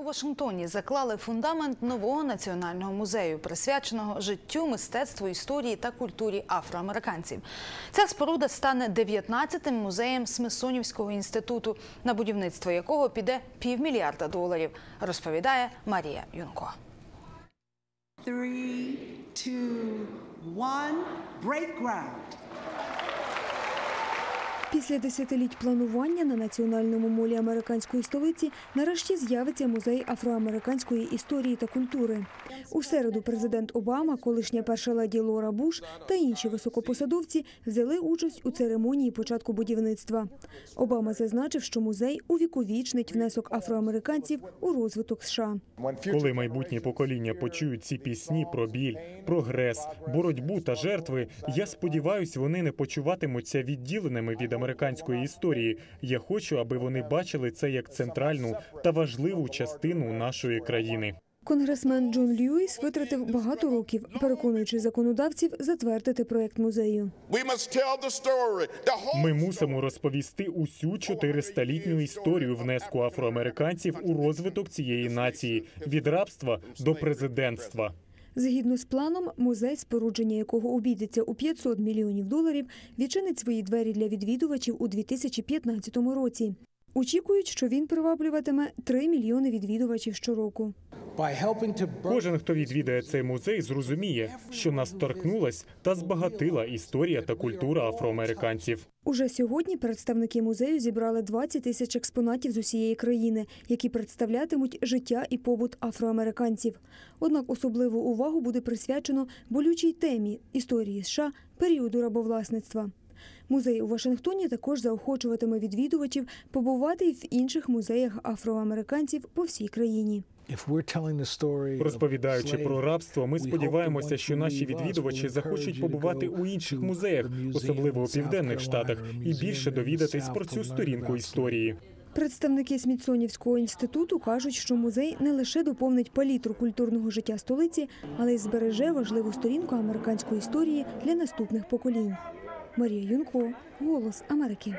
У Вашингтоні заклали фундамент нового національного музею, присвяченого життю, мистецтву, історії та культурі афроамериканців. Ця споруда стане 19-тим музеєм Смисонівського інституту, на будівництво якого піде півмільярда доларів, розповідає Марія Юнко. Three, two, one, break ground. Після десятиліть планування на національному молі американської столиці нарешті з'явиться музей афроамериканської історії та культури. У середу президент Обама, колишня перша леді Лора Буш та інші високопосадовці взяли участь у церемонії початку будівництва. Обама зазначив, що музей увіковічнить внесок афроамериканців у розвиток США. Коли майбутні покоління почують ці пісні про біль, прогрес, боротьбу та жертви, я сподіваюся, вони не почуватимуться відділеними від американської історії. Я хочу, аби вони бачили це як центральну та важливу частину нашої країни. Конгресмен Джон Льюіс витратив багато років, переконуючи законодавців затвердити проект музею. Ми мусимо розповісти усю 400-літню історію внеску афроамериканців у розвиток цієї нації від рабства до президентства. Згідно з планом, музей, спорудження якого обійдеться у 500 мільйонів доларів, відчинить свої двері для відвідувачів у 2015 році. Очікують, що він приваблюватиме 3 мільйони відвідувачів щороку. Кожен, хто відвідає цей музей, зрозуміє, що нас торкнулась та збагатила історія та культура афроамериканців. Уже сьогодні представники музею зібрали 20 тисяч експонатів з усієї країни, які представлятимуть життя і побут афроамериканців. Однак особливу увагу буде присвячено болючій темі історії США періоду рабовласництва. Музей у Вашингтоні також заохочуватиме відвідувачів побувати й в інших музеях афроамериканців по всій країні. If we're telling the story of Розповідаючи про рабство, ми сподіваємося, що наші відвідувачі захочуть побувати у інших музеях, особливо у південних штатах, і більше довідатись про цю сторінку історії. Представники Смітсонівського інституту кажуть, що музей не лише доповнить палітру культурного життя столиці, але й збереже важливу сторінку американської історії для наступних поколінь. Марія Юнко, Голос Америки.